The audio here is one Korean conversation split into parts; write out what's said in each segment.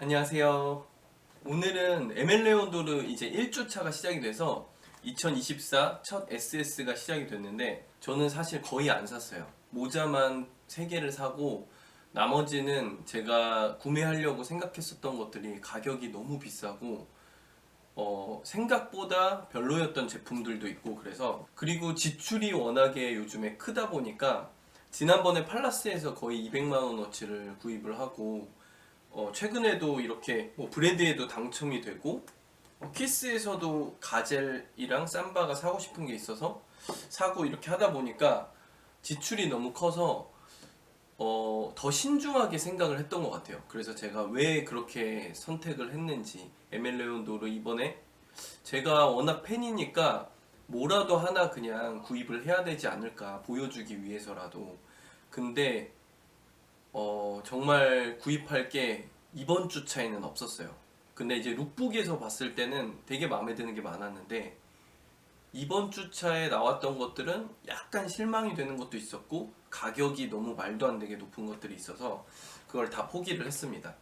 안녕하세요. 오늘은 에멜레온도르 이제 1주차가 시작이 돼서 2024 첫 SS가 시작이 됐는데 저는 사실 거의 안 샀어요. 모자만 3개를 사고 나머지는 제가 구매하려고 생각했었던 것들이 가격이 너무 비싸고 어, 생각보다 별로였던 제품들도 있고 그래서 그리고 지출이 워낙에 요즘에 크다 보니까 지난번에 팔라스에서 거의 200만 원어치를 구입을 하고 어, 최근에도 이렇게 뭐 브랜드에도 당첨이 되고 어, 키스에서도 가젤이랑 삼바가 사고 싶은 게 있어서 사고 이렇게 하다 보니까 지출이 너무 커서 어, 더 신중하게 생각을 했던 것 같아요. 그래서 제가 왜 그렇게 선택을 했는지 에멜레온도르 이번에 제가 워낙 팬이니까 뭐라도 하나 그냥 구입을 해야 되지 않을까 보여주기 위해서라도 근데 어, 정말 구입할 게 이번 주 차에는 없었어요. 근데 이제 룩북에서 봤을 때는 되게 마음에 드는 게 많았는데 이번 주 차에 나왔던 것들은 약간 실망이 되는 것도 있었고 가격이 너무 말도 안 되게 높은 것들이 있어서 그걸 다 포기를 했습니다.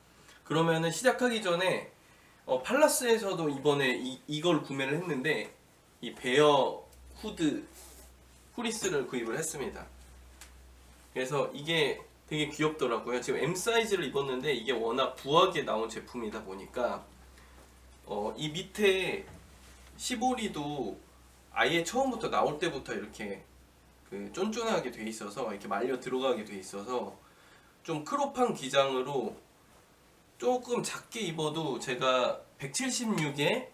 그러면은 시작하기 전에 어, 팔라스에서도 이번에 이, 이걸 구매를 했는데 이 베어 후드 후리스를 구입을 했습니다. 그래서 이게 되게 귀엽더라고요. 지금 M 사이즈를 입었는데 이게 워낙 부하게 나온 제품이다 보니까 어, 이 밑에 시보리도 아예 처음부터 나올 때부터 이렇게 그 쫀쫀하게 돼 있어서 이렇게 말려 들어가게 돼 있어서 좀 크롭한 기장으로 조금 작게 입어도 제가 176에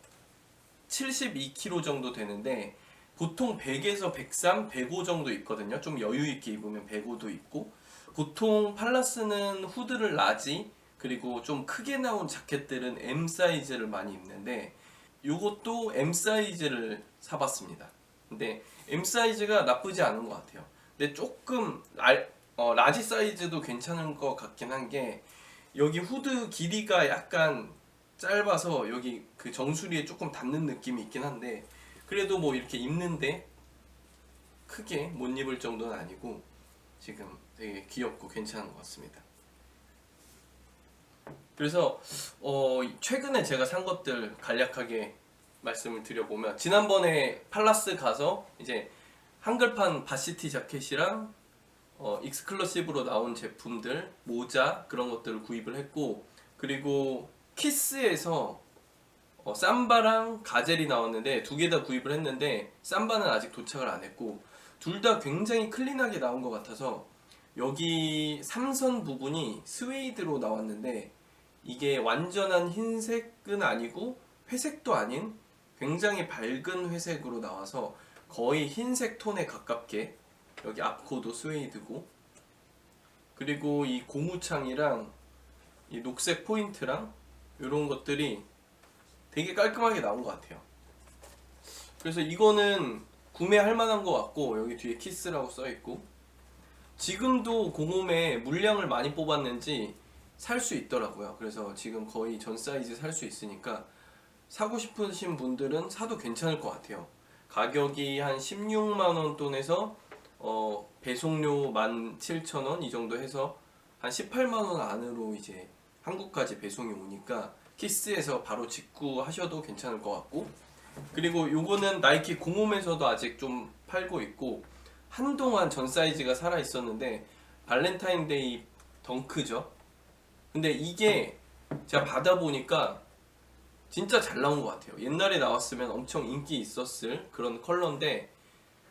72kg 정도 되는데 보통 100에서 103, 105 정도 있거든요. 좀 여유 있게 입으면 105도 있고 보통 팔라스는 후드를 라지 그리고 좀 크게 나온 자켓들은 M 사이즈를 많이 입는데 요것도 M 사이즈를 사봤습니다. 근데 M 사이즈가 나쁘지 않은 것 같아요. 근데 조금 알, 어, 라지 사이즈도 괜찮은 것 같긴 한 게 여기 후드 길이가 약간 짧아서 여기 그 정수리에 조금 닿는 느낌이 있긴 한데 그래도 뭐 이렇게 입는데 크게 못 입을 정도는 아니고 지금 되게 귀엽고 괜찮은 것 같습니다. 그래서 어, 최근에 제가 산 것들 간략하게 말씀을 드려보면 지난번에 팔라스 가서 이제 한글판 바시티 자켓이랑 어, 익스클러시브로 나온 제품들 모자 그런 것들을 구입을 했고 그리고 키스에서 어, 삼바랑 가젤이 나왔는데 두 개 다 구입을 했는데 삼바는 아직 도착을 안 했고 둘 다 굉장히 클린하게 나온 것 같아서 여기 삼선 부분이 스웨이드로 나왔는데 이게 완전한 흰색은 아니고 회색도 아닌 굉장히 밝은 회색으로 나와서 거의 흰색 톤에 가깝게 여기 앞코도 스웨이드고 그리고 이 고무창이랑 이 녹색 포인트랑 이런 것들이 되게 깔끔하게 나온 것 같아요. 그래서 이거는 구매할 만한 것 같고 여기 뒤에 키스라고 써 있고 지금도 공홈에 물량을 많이 뽑았는지 살 수 있더라고요. 그래서 지금 거의 전 사이즈 살 수 있으니까 사고 싶으신 분들은 사도 괜찮을 것 같아요. 가격이 한 16만 원 돈에서 어, 배송료 17,000원 이 정도 해서 한 18만 원 안으로 이제 한국까지 배송이 오니까 키스에서 바로 직구 하셔도 괜찮을 것 같고 그리고 요거는 나이키 공홈에서도 아직 좀 팔고 있고 한동안 전 사이즈가 살아 있었는데 발렌타인데이 덩크죠. 근데 이게 제가 받아보니까 진짜 잘 나온 것 같아요. 옛날에 나왔으면 엄청 인기 있었을 그런 컬러인데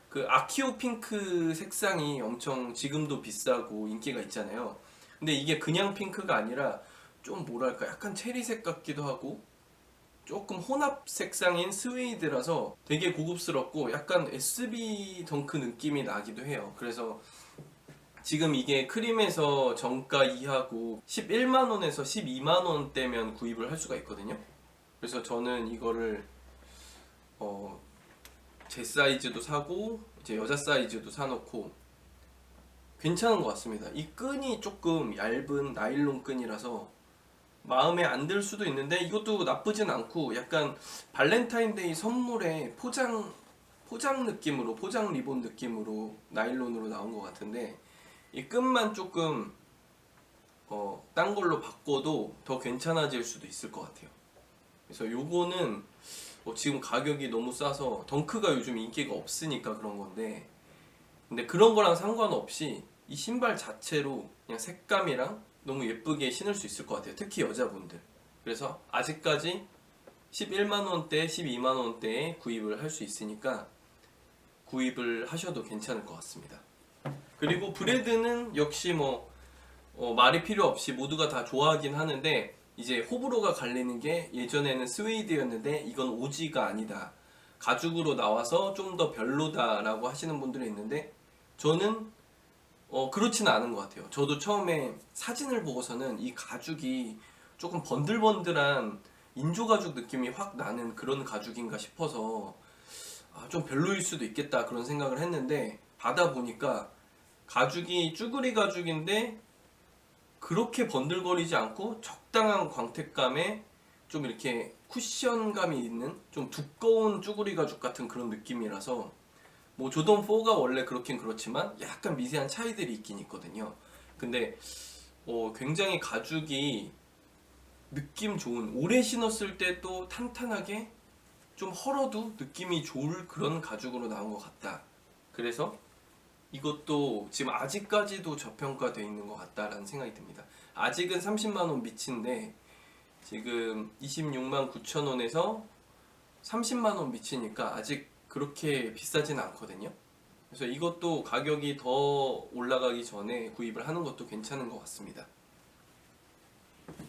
그 아키오 핑크 색상이 엄청 지금도 비싸고 인기가 있잖아요. 근데 이게 그냥 핑크가 아니라 좀 뭐랄까 약간 체리색 같기도 하고 조금 혼합 색상인 스웨이드라서 되게 고급스럽고 약간 SB 덩크 느낌이 나기도 해요. 그래서 지금 이게 크림에서 정가 이하고 11만 원에서 12만 원 대면 구입을 할 수가 있거든요. 그래서 저는 이거를 어, 제 사이즈도 사고 이제 여자 사이즈도 사놓고 괜찮은 것 같습니다. 이 끈이 조금 얇은 나일론 끈이라서 마음에 안 들 수도 있는데 이것도 나쁘진 않고 약간 발렌타인데이 선물에 포장 포장 느낌으로 포장 리본 느낌으로 나일론으로 나온 것 같은데 이 끈만 조금 어, 딴 걸로 바꿔도 더 괜찮아질 수도 있을 것 같아요. 그래서 요거는 뭐 지금 가격이 너무 싸서 덩크가 요즘 인기가 없으니까 그런 건데 근데 그런 거랑 상관없이 이 신발 자체로 그냥 색감이랑 너무 예쁘게 신을 수 있을 것 같아요. 특히 여자분들. 그래서 아직까지 11만 원대, 12만 원대에 구입을 할 수 있으니까 구입을 하셔도 괜찮을 것 같습니다. 그리고 브레드는 역시 뭐 어, 말이 필요 없이 모두가 다 좋아하긴 하는데 이제 호불호가 갈리는 게 예전에는 스웨이드였는데 이건 오지가 아니다. 가죽으로 나와서 좀 더 별로다라고 하시는 분들이 있는데 저는 어, 그렇지는 않은 것 같아요. 저도 처음에 사진을 보고서는 이 가죽이 조금 번들번들한 인조 가죽 느낌이 확 나는 그런 가죽인가 싶어서 아, 좀 별로일 수도 있겠다 그런 생각을 했는데 받아 보니까 가죽이 쭈그리 가죽인데 그렇게 번들거리지 않고 적당한 광택감에 좀 이렇게 쿠션감이 있는 좀 두꺼운 쭈그리 가죽 같은 그런 느낌이라서 뭐 조던 4가 원래 그렇긴 그렇지만 약간 미세한 차이들이 있긴 있거든요. 근데 어, 굉장히 가죽이 느낌 좋은 오래 신었을 때 또 탄탄하게 좀 헐어도 느낌이 좋을 그런 가죽으로 나온 것 같다. 그래서 이것도 지금 아직까지도 저평가되어 있는 것 같다라는 생각이 듭니다. 아직은 30만 원 미치인데 지금 26만 9천 원에서 30만 원 미치니까 아직 그렇게 비싸진 않거든요. 그래서 이것도 가격이 더 올라가기 전에 구입을 하는 것도 괜찮은 것 같습니다.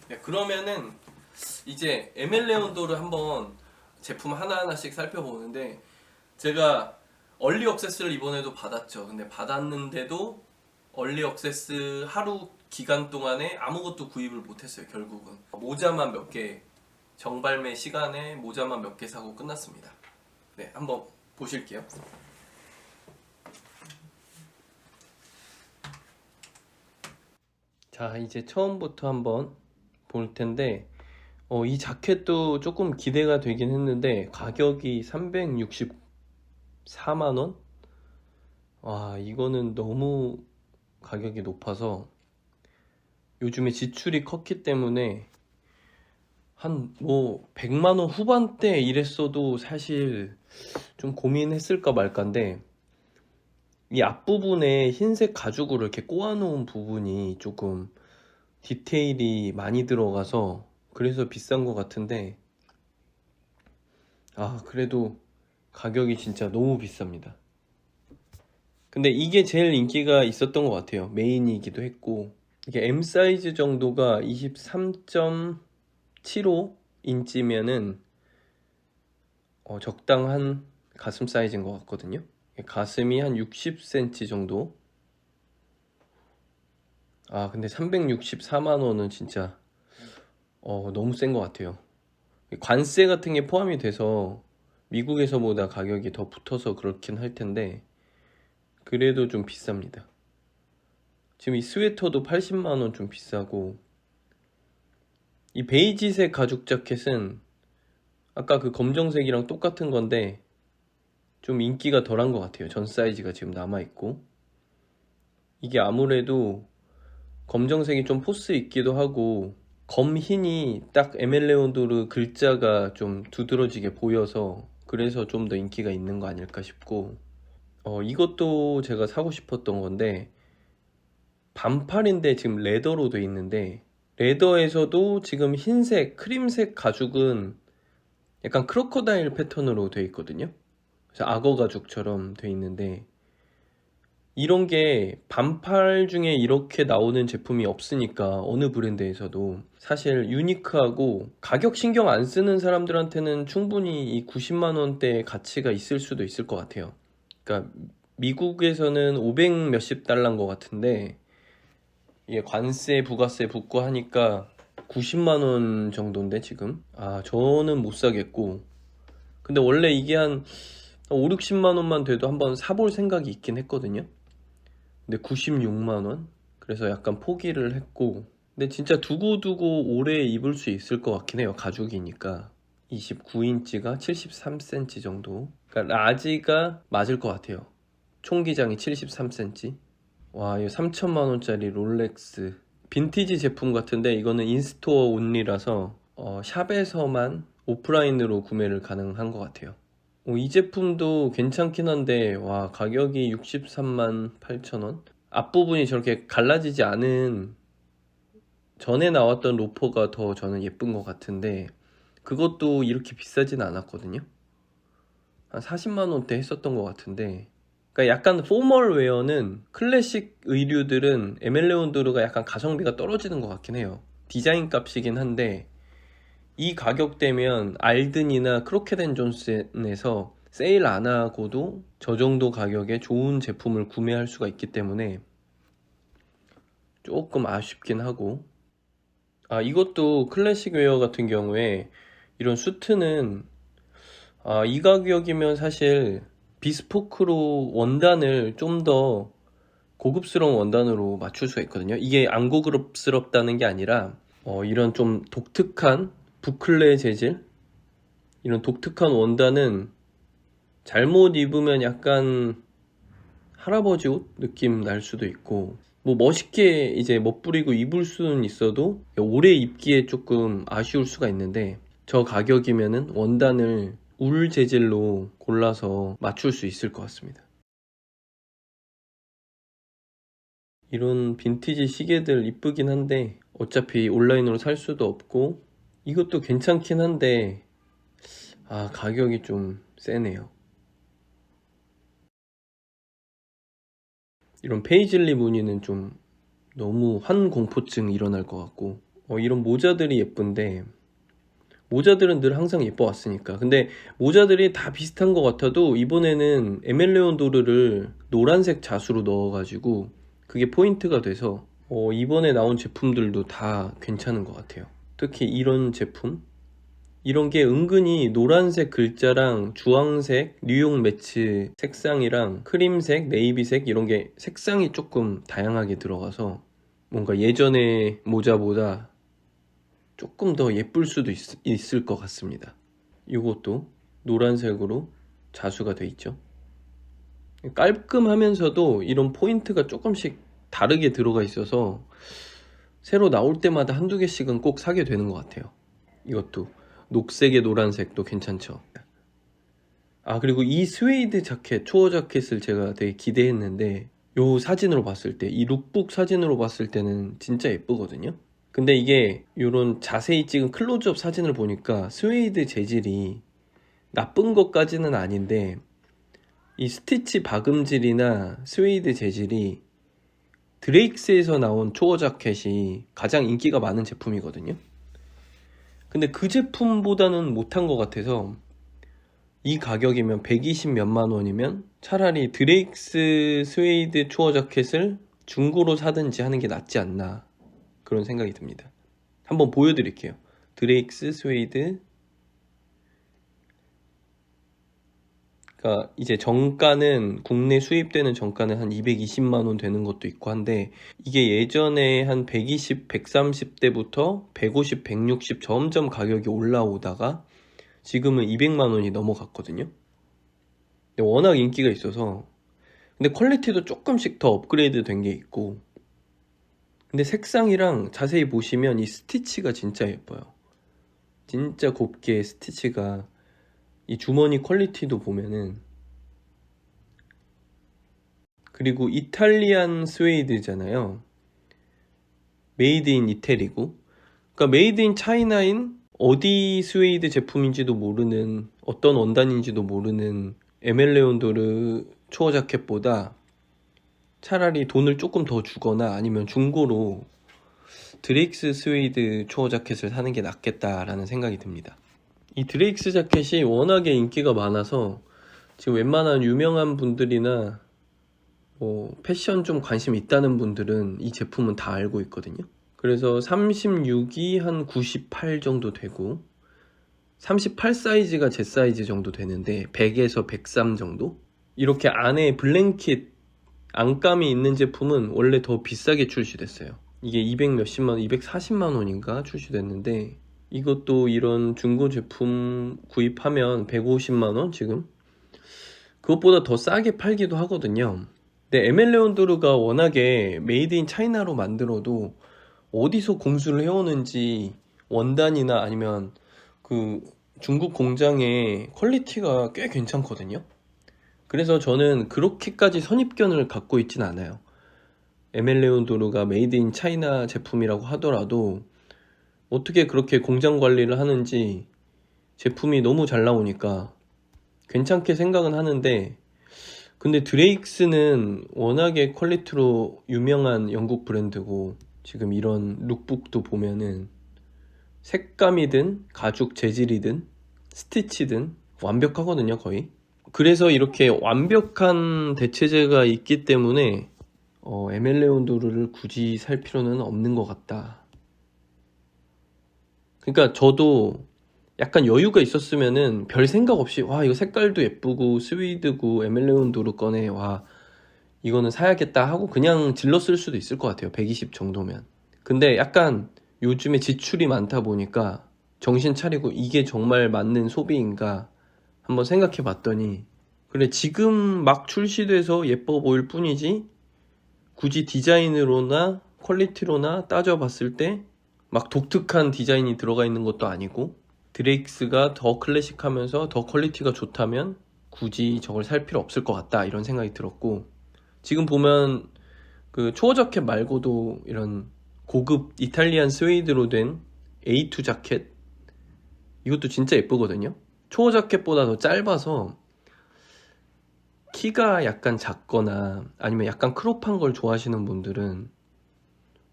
네, 그러면은 이제 에멜레온도를 한번 제품 하나하나씩 살펴보는데 제가 얼리 억세스를 이번에도 받았죠. 근데 받았는데도 얼리 억세스 하루 기간 동안에 아무것도 구입을 못했어요. 결국은 모자만 몇 개 정발매 시간에 모자만 몇 개 사고 끝났습니다. 네, 한번 보실게요. 자, 이제 처음부터 한번 볼 텐데 어, 이 자켓도 조금 기대가 되긴 했는데 가격이 364만 원? 와, 이거는 너무 가격이 높아서 요즘에 지출이 컸기 때문에 한 뭐 100만 원 후반대 이랬어도 사실 좀 고민했을까 말까인데 이 앞부분에 흰색 가죽으로 이렇게 꼬아놓은 부분이 조금 디테일이 많이 들어가서 그래서 비싼 것 같은데 아 그래도 가격이 진짜 너무 비쌉니다. 근데 이게 제일 인기가 있었던 것 같아요. 메인이기도 했고 이게 M 사이즈 정도가 23.75 인치면은 어, 적당한 가슴 사이즈인 것 같거든요. 가슴이 한 60cm 정도. 아 근데 364만 원은 진짜 어, 너무 센 것 같아요. 관세 같은 게 포함이 돼서 미국에서보다 가격이 더 붙어서 그렇긴 할 텐데 그래도 좀 비쌉니다. 지금 이 스웨터도 80만 원 좀 비싸고 이 베이지색 가죽 자켓은 아까 그 검정색이랑 똑같은 건데 좀 인기가 덜한 것 같아요. 전 사이즈가 지금 남아 있고 이게 아무래도 검정색이 좀 포스 있기도 하고 검흰이 딱 에멜레온도르 글자가 좀 두드러지게 보여서 그래서 좀 더 인기가 있는 거 아닐까 싶고 어, 이것도 제가 사고 싶었던 건데 반팔인데 지금 레더로 돼 있는데 레더에서도 지금 흰색 크림색 가죽은 약간 크로커다일 패턴으로 돼 있거든요 그래서 악어 가죽처럼 돼 있는데 이런 게 반팔 중에 이렇게 나오는 제품이 없으니까 어느 브랜드에서도 사실 유니크하고 가격 신경 안 쓰는 사람들한테는 충분히 이 90만 원대 가치가 있을 수도 있을 것 같아요. 그러니까 미국에서는 500 몇십 달러인 것 같은데 이게 관세 부가세 붙고 하니까 90만 원 정도인데 지금 아 저는 못 사겠고 근데 원래 이게 한 5, 60만 원만 돼도 한번 사볼 생각이 있긴 했거든요. 근데 96만 원? 그래서 약간 포기를 했고 근데 진짜 두고두고 오래 입을 수 있을 것 같긴 해요. 가죽이니까. 29인치가 73cm 정도. 그러니까 라지가 맞을 것 같아요. 총 기장이 73cm. 와, 이거 3천만 원짜리 롤렉스 빈티지 제품 같은데 이거는 인스토어 온리라서 어, 샵에서만 오프라인으로 구매를 가능한 것 같아요. 어, 이 제품도 괜찮긴 한데 와 가격이 63만 8천 원. 앞부분이 저렇게 갈라지지 않은 전에 나왔던 로퍼가 더 저는 예쁜 것 같은데 그것도 이렇게 비싸진 않았거든요. 한 40만 원대 했었던 것 같은데 그러니까 약간 포멀 웨어는 클래식 의류들은 에멜레온도르가 약간 가성비가 떨어지는 것 같긴 해요. 디자인 값이긴 한데 이 가격대면 알든이나 크로켓앤 존슨에서 세일 안 하고도 저 정도 가격에 좋은 제품을 구매할 수가 있기 때문에 조금 아쉽긴 하고 아 이것도 클래식 웨어 같은 경우에 이런 수트는 아, 이 가격이면 사실 비스포크로 원단을 좀 더 고급스러운 원단으로 맞출 수가 있거든요. 이게 안 고급스럽다는 게 아니라 어, 이런 좀 독특한 부클레 재질 이런 독특한 원단은 잘못 입으면 약간 할아버지 옷 느낌 날 수도 있고 뭐 멋있게 이제 멋부리고 입을 수는 있어도 오래 입기에 조금 아쉬울 수가 있는데 저 가격이면은 원단을 울 재질로 골라서 맞출 수 있을 것 같습니다. 이런 빈티지 시계들 이쁘긴 한데 어차피 온라인으로 살 수도 없고 이것도 괜찮긴 한데 아 가격이 좀 세네요. 이런 페이즐리 무늬는 좀 너무 환공포증 일어날 것 같고 어, 이런 모자들이 예쁜데 모자들은 늘 항상 예뻐 왔으니까. 근데 모자들이 다 비슷한 것 같아도 이번에는 에멜레온 도르를 노란색 자수로 넣어가지고 그게 포인트가 돼서 어, 이번에 나온 제품들도 다 괜찮은 것 같아요. 특히 이런 제품. 이런 게 은근히 노란색 글자랑 주황색, 뉴욕 매치 색상이랑 크림색, 네이비색 이런 게 색상이 조금 다양하게 들어가서 뭔가 예전의 모자보다 조금 더 예쁠 수도 있, 을것 같습니다. 이것도 노란색으로 자수가 돼 있죠. 깔끔하면서도 이런 포인트가 조금씩 다르게 들어가 있어서 새로 나올 때마다 한두 개씩은 꼭 사게 되는 것 같아요. 이것도 녹색에 노란색도 괜찮죠. 아 그리고 이 스웨이드 자켓 초어 자켓을 제가 되게 기대했는데 요 사진으로 봤을 때 이 룩북 사진으로 봤을 때는 진짜 예쁘거든요. 근데 이게 이런 자세히 찍은 클로즈업 사진을 보니까 스웨이드 재질이 나쁜 것까지는 아닌데 이 스티치 박음질이나 스웨이드 재질이 드레익스에서 나온 초어 자켓이 가장 인기가 많은 제품이거든요. 근데 그 제품보다는 못한 것 같아서 이 가격이면 120 몇만 원이면 차라리 드레익스 스웨이드 초어 자켓을 중고로 사든지 하는 게 낫지 않나 그런 생각이 듭니다. 한번 보여드릴게요. 드레익스 스웨이드 그러니까 이제 정가는 국내 수입되는 정가는 한 220만 원 되는 것도 있고 한데 이게 예전에 한 120, 130대부터 150, 160 점점 가격이 올라오다가 지금은 200만 원이 넘어갔거든요. 근데 워낙 인기가 있어서 근데 퀄리티도 조금씩 더 업그레이드 된 게 있고 근데 색상이랑 자세히 보시면 이 스티치가 진짜 예뻐요. 진짜 곱게 스티치가 이 주머니 퀄리티도 보면은 그리고 이탈리안 스웨이드잖아요. 메이드 인 이태리고 그러니까 메이드 인 차이나인 어디 스웨이드 제품인지도 모르는 어떤 원단인지도 모르는 에멜레온도르 초어 자켓보다 차라리 돈을 조금 더 주거나 아니면 중고로 드레익스 스웨이드 초어 자켓을 사는 게 낫겠다라는 생각이 듭니다. 이 드레익스 자켓이 워낙에 인기가 많아서 지금 웬만한 유명한 분들이나 뭐 패션 좀 관심 있다는 분들은 이 제품은 다 알고 있거든요. 그래서 36이 한 98 정도 되고 38 사이즈가 제 사이즈 정도 되는데 100에서 103 정도? 이렇게 안에 블랭킷 안감이 있는 제품은 원래 더 비싸게 출시됐어요. 이게 200 몇십만 원, 240만 원인가 출시됐는데 이것도 이런 중고 제품 구입하면 150만 원 지금? 그것보다 더 싸게 팔기도 하거든요. 근데 에멜레온도르가 워낙에 메이드 인 차이나로 만들어도 어디서 공수를 해오는지 원단이나 아니면 그 중국 공장의 퀄리티가 꽤 괜찮거든요. 그래서 저는 그렇게까지 선입견을 갖고 있진 않아요. 에멜레온 도르가 메이드 인 차이나 제품이라고 하더라도 어떻게 그렇게 공장 관리를 하는지 제품이 너무 잘 나오니까 괜찮게 생각은 하는데 근데 드레익스는 워낙에 퀄리티로 유명한 영국 브랜드고 지금 이런 룩북도 보면은 색감이든 가죽 재질이든 스티치든 완벽하거든요 거의 그래서 이렇게 완벽한 대체제가 있기 때문에 어, 에멜레온도르를 굳이 살 필요는 없는 것 같다. 그러니까 저도 약간 여유가 있었으면은 별 생각 없이 와 이거 색깔도 예쁘고 스위드고 에멜레온도르 꺼내 와 이거는 사야겠다 하고 그냥 질렀을 수도 있을 것 같아요. 120 정도면. 근데 약간 요즘에 지출이 많다 보니까 정신 차리고 이게 정말 맞는 소비인가 한번 생각해 봤더니 그래 지금 막 출시돼서 예뻐 보일 뿐이지 굳이 디자인으로나 퀄리티로나 따져봤을 때 막 독특한 디자인이 들어가 있는 것도 아니고 드레익스가 더 클래식하면서 더 퀄리티가 좋다면 굳이 저걸 살 필요 없을 것 같다 이런 생각이 들었고 지금 보면 그 초어 자켓 말고도 이런 고급 이탈리안 스웨이드로 된 A2 자켓 이것도 진짜 예쁘거든요 초어 자켓보다 더 짧아서 키가 약간 작거나 아니면 약간 크롭한 걸 좋아하시는 분들은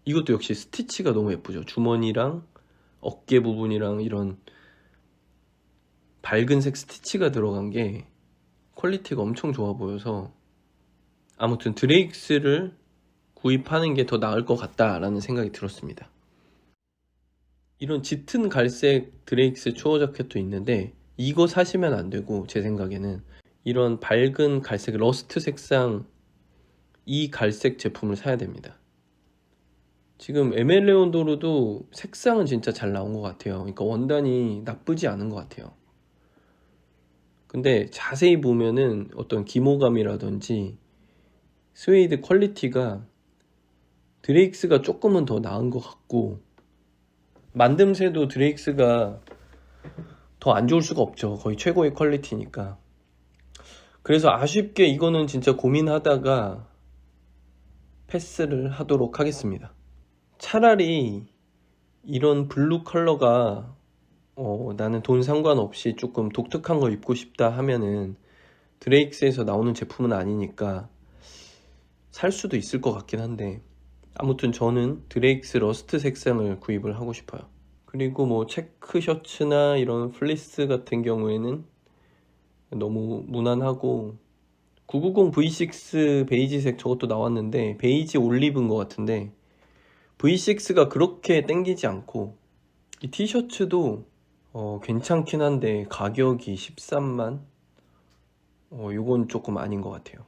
이것도 역시 스티치가 너무 예쁘죠 주머니랑 어깨 부분이랑 이런 밝은 색 스티치가 들어간 게 퀄리티가 엄청 좋아 보여서 아무튼 드레익스를 구입하는 게 더 나을 것 같다라는 생각이 들었습니다. 이런 짙은 갈색 드레익스 초어 자켓도 있는데 이거 사시면 안 되고 제 생각에는 이런 밝은 갈색 러스트 색상 이 갈색 제품을 사야 됩니다. 지금 에멜레온도르도 색상은 진짜 잘 나온 것 같아요. 그러니까 원단이 나쁘지 않은 것 같아요. 근데 자세히 보면은 어떤 기모감이라든지 스웨이드 퀄리티가 드레익스가 조금은 더 나은 것 같고 만듦새도 드레익스가 더 안 좋을 수가 없죠. 거의 최고의 퀄리티니까. 그래서 아쉽게 이거는 진짜 고민하다가 패스를 하도록 하겠습니다. 차라리 이런 블루 컬러가 어, 나는 돈 상관없이 조금 독특한 거 입고 싶다 하면은 드레익스에서 나오는 제품은 아니니까 살 수도 있을 것 같긴 한데 아무튼 저는 드레익스 러스트 색상을 구입을 하고 싶어요. 그리고 뭐 체크 셔츠나 이런 플리스 같은 경우에는 너무 무난하고 990 V6 베이지색 저것도 나왔는데 베이지 올리브인 것 같은데 V6가 그렇게 땡기지 않고 이 티셔츠도 어, 괜찮긴 한데 가격이 13만 어, 요건 조금 아닌 것 같아요.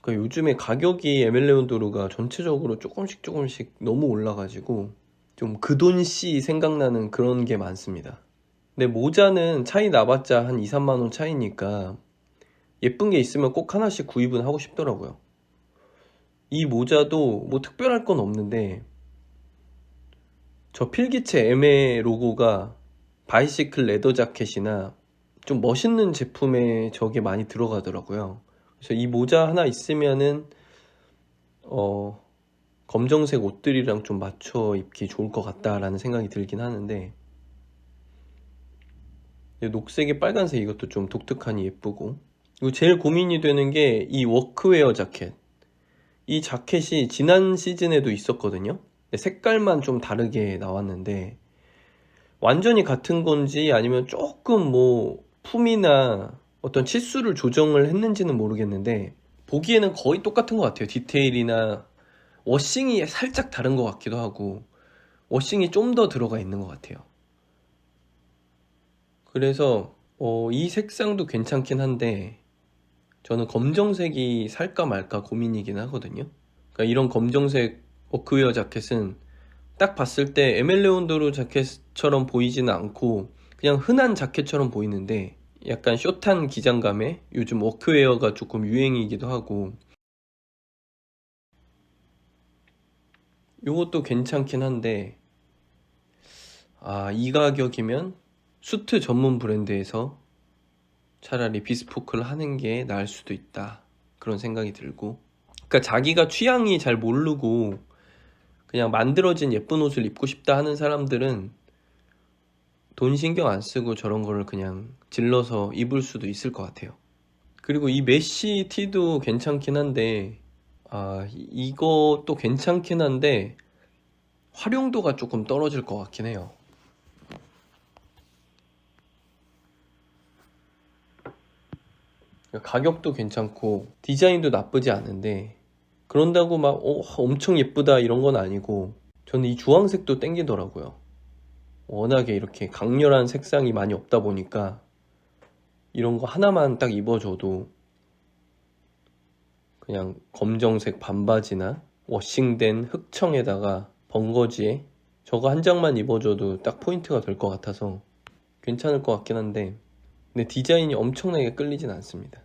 그러니까 요즘에 가격이 에멜레온도르가 전체적으로 조금씩 조금씩 너무 올라가지고 좀 그 돈 씨 생각나는 그런 게 많습니다. 근데 모자는 차이 나봤자 한 2, 3만 원 차이니까 예쁜 게 있으면 꼭 하나씩 구입은 하고 싶더라고요. 이 모자도 뭐 특별할 건 없는데 저 필기체 M의 로고가 바이시클 레더 자켓이나 좀 멋있는 제품에 저게 많이 들어가더라고요. 그래서 이 모자 하나 있으면은 어 검정색 옷들이랑 좀 맞춰 입기 좋을 것 같다라는 생각이 들긴 하는데 녹색에 빨간색 이것도 좀 독특하니 예쁘고. 그리고 제일 고민이 되는 게 이 워크웨어 자켓. 이 자켓이 지난 시즌에도 있었거든요. 색깔만 좀 다르게 나왔는데 완전히 같은 건지 아니면 조금 뭐 품이나 어떤 치수를 조정을 했는지는 모르겠는데 보기에는 거의 똑같은 것 같아요. 디테일이나 워싱이 살짝 다른 것 같기도 하고 워싱이 좀 더 들어가 있는 것 같아요. 그래서 어, 이 색상도 괜찮긴 한데 저는 검정색이 살까 말까 고민이긴 하거든요. 그러니까 이런 검정색 워크웨어 자켓은 딱 봤을 때 에멜레온도르 자켓처럼 보이지는 않고 그냥 흔한 자켓처럼 보이는데 약간 숏한 기장감에 요즘 워크웨어가 조금 유행이기도 하고 요것도 괜찮긴 한데 아, 이 가격이면 수트 전문 브랜드에서 차라리 비스포크를 하는 게 나을 수도 있다. 그런 생각이 들고. 그러니까 자기가 취향이 잘 모르고 그냥 만들어진 예쁜 옷을 입고 싶다 하는 사람들은 돈 신경 안 쓰고 저런 거를 그냥 질러서 입을 수도 있을 것 같아요. 그리고 이 메쉬 티도 괜찮긴 한데, 아, 이- 이것도 괜찮긴 한데, 활용도가 조금 떨어질 것 같긴 해요. 가격도 괜찮고, 디자인도 나쁘지 않은데, 그런다고 막, 어, 엄청 예쁘다 이런 건 아니고, 저는 이 주황색도 땡기더라고요. 워낙에 이렇게 강렬한 색상이 많이 없다 보니까, 이런 거 하나만 딱 입어줘도, 그냥 검정색 반바지나 워싱된 흑청에다가 번거지에 저거 한 장만 입어줘도 딱 포인트가 될 것 같아서 괜찮을 것 같긴 한데 근데 디자인이 엄청나게 끌리진 않습니다.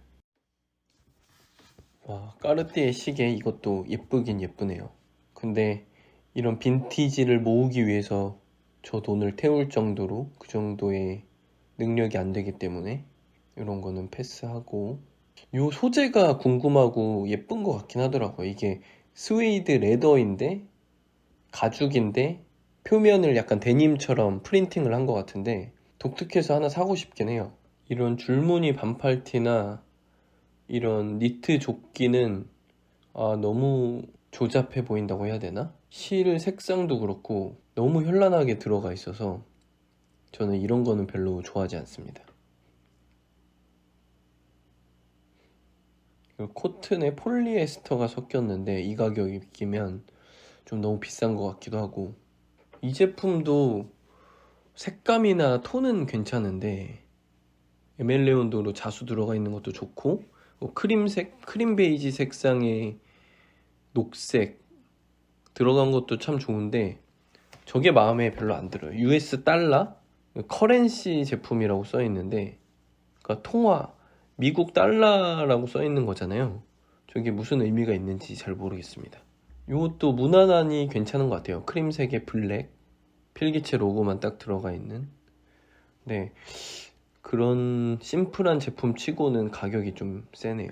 와, 까르띠에 시계 이것도 예쁘긴 예쁘네요. 근데 이런 빈티지를 모으기 위해서 저 돈을 태울 정도로 그 정도의 능력이 안 되기 때문에 이런 거는 패스하고 요 소재가 궁금하고 예쁜 것 같긴 하더라고요. 이게 스웨이드 레더인데 가죽인데 표면을 약간 데님처럼 프린팅을 한 것 같은데 독특해서 하나 사고 싶긴 해요. 이런 줄무늬 반팔티나 이런 니트 조끼는 아, 너무 조잡해 보인다고 해야 되나? 실 색상도 그렇고 너무 현란하게 들어가 있어서 저는 이런 거는 별로 좋아하지 않습니다. 그리고 코튼에 폴리에스터가 섞였는데 이 가격이면 좀 너무 비싼 것 같기도 하고 이 제품도 색감이나 톤은 괜찮은데 에멜레온도로 자수 들어가 있는 것도 좋고 뭐 크림색, 크림 베이지 색상의 녹색 들어간 것도 참 좋은데 저게 마음에 별로 안 들어요. US 달러 커렌시 제품이라고 써 있는데 그러니까 통화 미국 달러라고 써 있는 거잖아요. 저게 무슨 의미가 있는지 잘 모르겠습니다. 이것도 무난하니 괜찮은 것 같아요. 크림색의 블랙, 필기체 로고만 딱 들어가 있는. 네, 그런 심플한 제품 치고는 가격이 좀 세네요.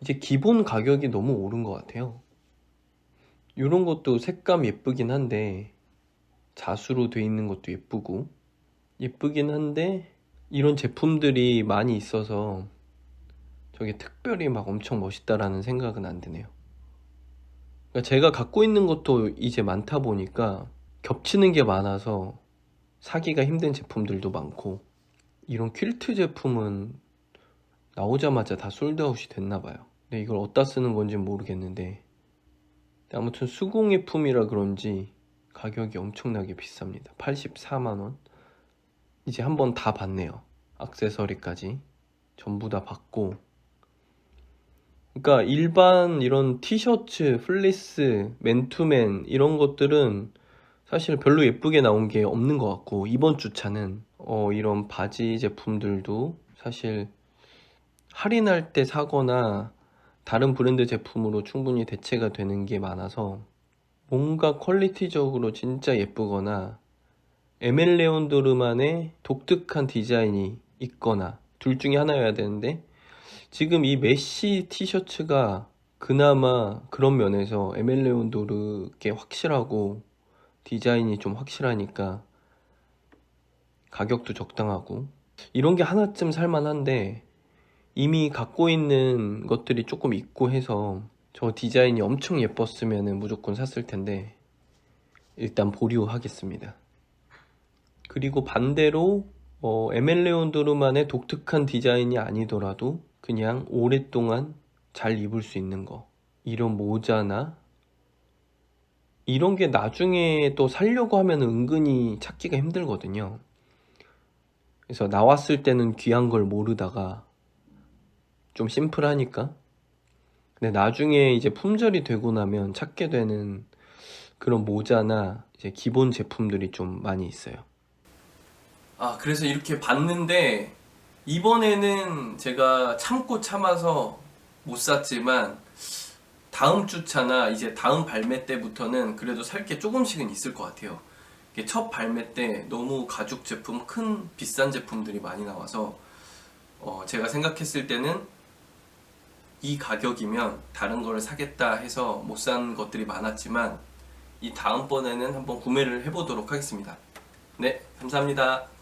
이제 기본 가격이 너무 오른 것 같아요. 이런 것도 색감 예쁘긴 한데 자수로 돼 있는 것도 예쁘고 예쁘긴 한데 이런 제품들이 많이 있어서 저게 특별히 막 엄청 멋있다라는 생각은 안 드네요. 그러니까 제가 갖고 있는 것도 이제 많다 보니까 겹치는 게 많아서 사기가 힘든 제품들도 많고 이런 퀼트 제품은 나오자마자 다 솔드아웃이 됐나 봐요. 근데 이걸 어디다 쓰는 건지 모르겠는데 아무튼 수공예품이라 그런지 가격이 엄청나게 비쌉니다. 84만 원. 이제 한번 다 봤네요. 액세서리까지 전부 다 봤고 그러니까 일반 이런 티셔츠, 플리스, 맨투맨 이런 것들은 사실 별로 예쁘게 나온 게 없는 것 같고 이번 주차는 어, 이런 바지 제품들도 사실 할인할 때 사거나 다른 브랜드 제품으로 충분히 대체가 되는 게 많아서 뭔가 퀄리티적으로 진짜 예쁘거나 에멜레온도르만의 독특한 디자인이 있거나 둘 중에 하나여야 되는데 지금 이 메쉬 티셔츠가 그나마 그런 면에서 에멜레온도르게 확실하고 디자인이 좀 확실하니까 가격도 적당하고 이런 게 하나쯤 살만한데 이미 갖고 있는 것들이 조금 있고 해서 저 디자인이 엄청 예뻤으면 무조건 샀을 텐데 일단 보류하겠습니다. 그리고 반대로 어, 에멜레온도르만의 독특한 디자인이 아니더라도 그냥 오랫동안 잘 입을 수 있는 거 이런 모자나 이런 게 나중에 또 살려고 하면 은근히 찾기가 힘들거든요. 그래서 나왔을 때는 귀한 걸 모르다가 좀 심플하니까 근데 나중에 이제 품절이 되고 나면 찾게 되는 그런 모자나 이제 기본 제품들이 좀 많이 있어요. 아, 그래서 이렇게 봤는데 이번에는 제가 참고 참아서 못 샀지만 다음 주차나 이제 다음 발매 때부터는 그래도 살 게 조금씩은 있을 것 같아요. 첫 발매 때 너무 가죽 제품 큰 비싼 제품들이 많이 나와서 어, 제가 생각했을 때는 이 가격이면 다른 거를 사겠다 해서 못 산 것들이 많았지만 이 다음번에는 한번 구매를 해보도록 하겠습니다. 네, 감사합니다.